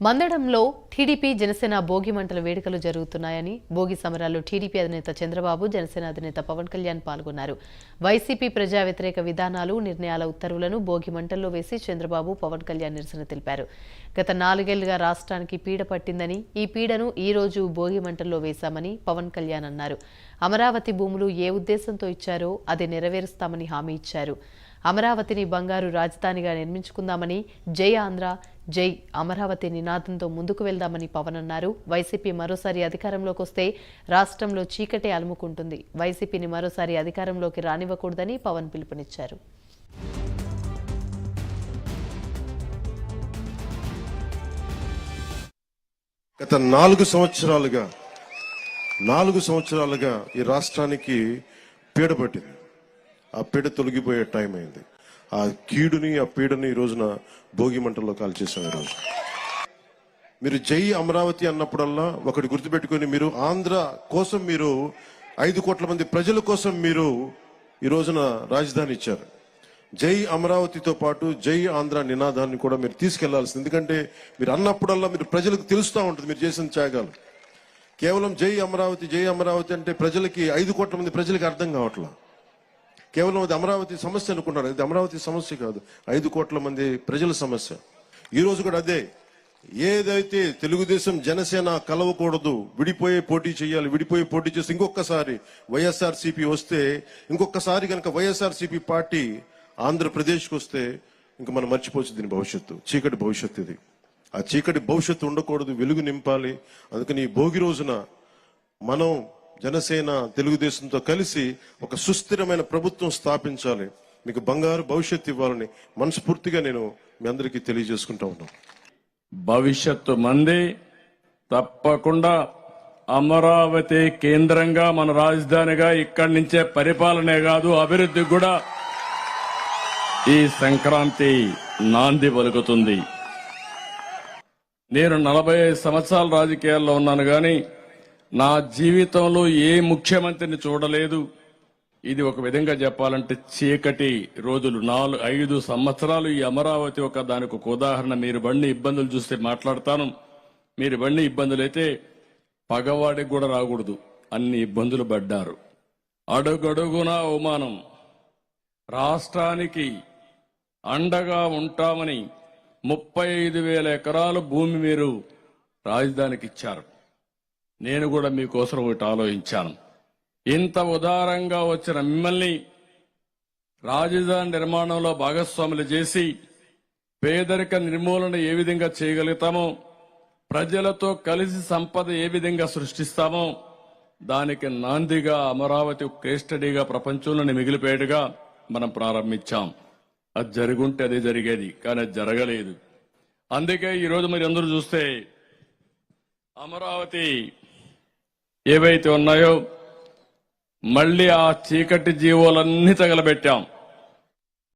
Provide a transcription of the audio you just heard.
మందడంలో TDP Janasena Bhogi మంటల వేడుకలు జరుగుతున్నాయని భోగి సమరాల్లో టీడీపీ అధినేత చంద్రబాబు జనసేన అధినేత పవన్ కళ్యాణ్ పాల్గొన్నారు. వైసీపీ ప్రజా వ్యతిరేక విధానాలు నిర్ణయాల ఉత్తర్వులను భోగి మంటల్లో వేసి చంద్రబాబు పవన్ కళ్యాణ్ నిరసన తెలిపారు. గత నాలుగేళ్ళుగా రాష్ట్రానికి పీడ పట్టిందని ఈ పీడను ఈ రోజు భోగి మంటల్లో వేశామని పవన్ కళ్యాణ్ అన్నారు. అమరావతి భూములు ఏ ఉద్దేశంతో ఇచ్చారో అది నెరవేరుస్తామని హామీ ఇచ్చారు. అమరావతిని బంగారు రాజధానిగా నిర్మించుకుందామని జై ఆంధ్ర జై అమరావతి నినాదంతో ముందుకు వెళ్దామని పవన్ అన్నారు. వైసీపీ మరోసారి అధికారంలోకి వస్తే రాష్ట్రంలో చీకటే అలుముకుంటుంది. వైసీపీని మరోసారి అధికారంలోకి రానివ్వకూడదని పవన్ పిలుపునిచ్చారు. గత నాలుగు సంవత్సరాలుగా నాలుగు సంవత్సరాలుగా ఈ రాష్ట్రానికి పీడ పట్టింది. ఆ పీడ తొలగిపోయే టైం అయింది. ఆ కీడుని ఆ పీడని ఈ రోజున భోగి మంటల్లో కాల్చేసాం ఈ మీరు జై అమరావతి అన్నప్పుడల్లా ఒకటి గుర్తుపెట్టుకొని మీరు ఆంధ్ర కోసం మీరు ఐదు కోట్ల మంది ప్రజల కోసం మీరు ఈ రోజున రాజధాని ఇచ్చారు. జై అమరావతితో పాటు జై ఆంధ్ర నినాదాన్ని కూడా మీరు తీసుకెళ్ళాల్సింది. ఎందుకంటే మీరు అన్నప్పుడల్లా మీరు ప్రజలకు తెలుస్తూ ఉంటుంది మీరు చేసిన త్యాగాలు. కేవలం జై అమరావతి జై అమరావతి అంటే ప్రజలకి ఐదు కోట్ల మంది ప్రజలకి అర్థం కావట్లా. కేవలం అది అమరావతి సమస్య అనుకున్నారు. ఇది అమరావతి సమస్య కాదు. ఐదు కోట్ల మంది ప్రజల సమస్య. ఈరోజు కూడా అదే. ఏదైతే తెలుగుదేశం జనసేన కలవకూడదు విడిపోయే పోటీ చేయాలి విడిపోయే పోటీ చేస్తే ఇంకొకసారి వైఎస్ఆర్ వస్తే ఇంకొకసారి కనుక వైఎస్ఆర్ పార్టీ ఆంధ్రప్రదేశ్కి వస్తే ఇంక మనం మర్చిపోవచ్చు దీని భవిష్యత్తు. చీకటి భవిష్యత్తు ఇది. ఆ చీకటి భవిష్యత్తు ఉండకూడదు వెలుగు నింపాలి. అందుకని ఈ భోగి రోజున మనం జనసేన తెలుగుదేశంతో కలిసి ఒక సుస్థిరమైన ప్రభుత్వం స్థాపించాలి. మీకు బంగారు భవిష్యత్తు ఇవ్వాలని మనస్ఫూర్తిగా నేను మీ అందరికీ తెలియజేసుకుంటా ఉన్నాను. భవిష్యత్తు మంది తప్పకుండా అమరావతి కేంద్రంగా మన రాజధానిగా ఇక్కడి నుంచే పరిపాలనే కాదు అభివృద్ధి కూడా ఈ సంక్రాంతి నాంది పలుకుతుంది. నేను నలభై ఐదు సంవత్సరాల రాజకీయాల్లో ఉన్నాను కానీ నా జీవితంలో ఏ ముఖ్యమంత్రిని చూడలేదు. ఇది ఒక విధంగా చెప్పాలంటే చీకటి రోజులు నాలుగు ఐదు సంవత్సరాలు ఈ అమరావతి ఒక దానికి ఒక ఉదాహరణ. మీరు బండి ఇబ్బందులు చూస్తే మాట్లాడతాను. మీరు బండి ఇబ్బందులు అయితే పగవాడికి కూడా రాకూడదు. అన్ని ఇబ్బందులు పడ్డారు. అడుగడుగున అవమానం. రాష్ట్రానికి అండగా ఉంటామని ముప్పై ఐదు వేల ఎకరాల భూమి మీరు రాజధానికి ఇచ్చారు. నేను కూడా మీకోసం ఒకటి ఆలోచించాను. ఇంత ఉదారంగా వచ్చిన మిమ్మల్ని రాజధాని నిర్మాణంలో భాగస్వాములు చేసి పేదరిక నిర్మూలన ఏ విధంగా చేయగలుగుతామో ప్రజలతో కలిసి సంపద ఏ విధంగా సృష్టిస్తామో దానికి నాందిగా అమరావతి కేస్టడీగా ప్రపంచంలోని మిగిలిపోయేట్టుగా మనం ప్రారంభించాం. అది జరుగుంటే అదే జరిగేది కానీ అది జరగలేదు. అందుకే ఈరోజు మీరు అందరూ చూస్తే అమరావతి ఏవైతే ఉన్నాయో మళ్ళీ ఆ చీకటి జీవోలన్నీ తగలబెట్టాం.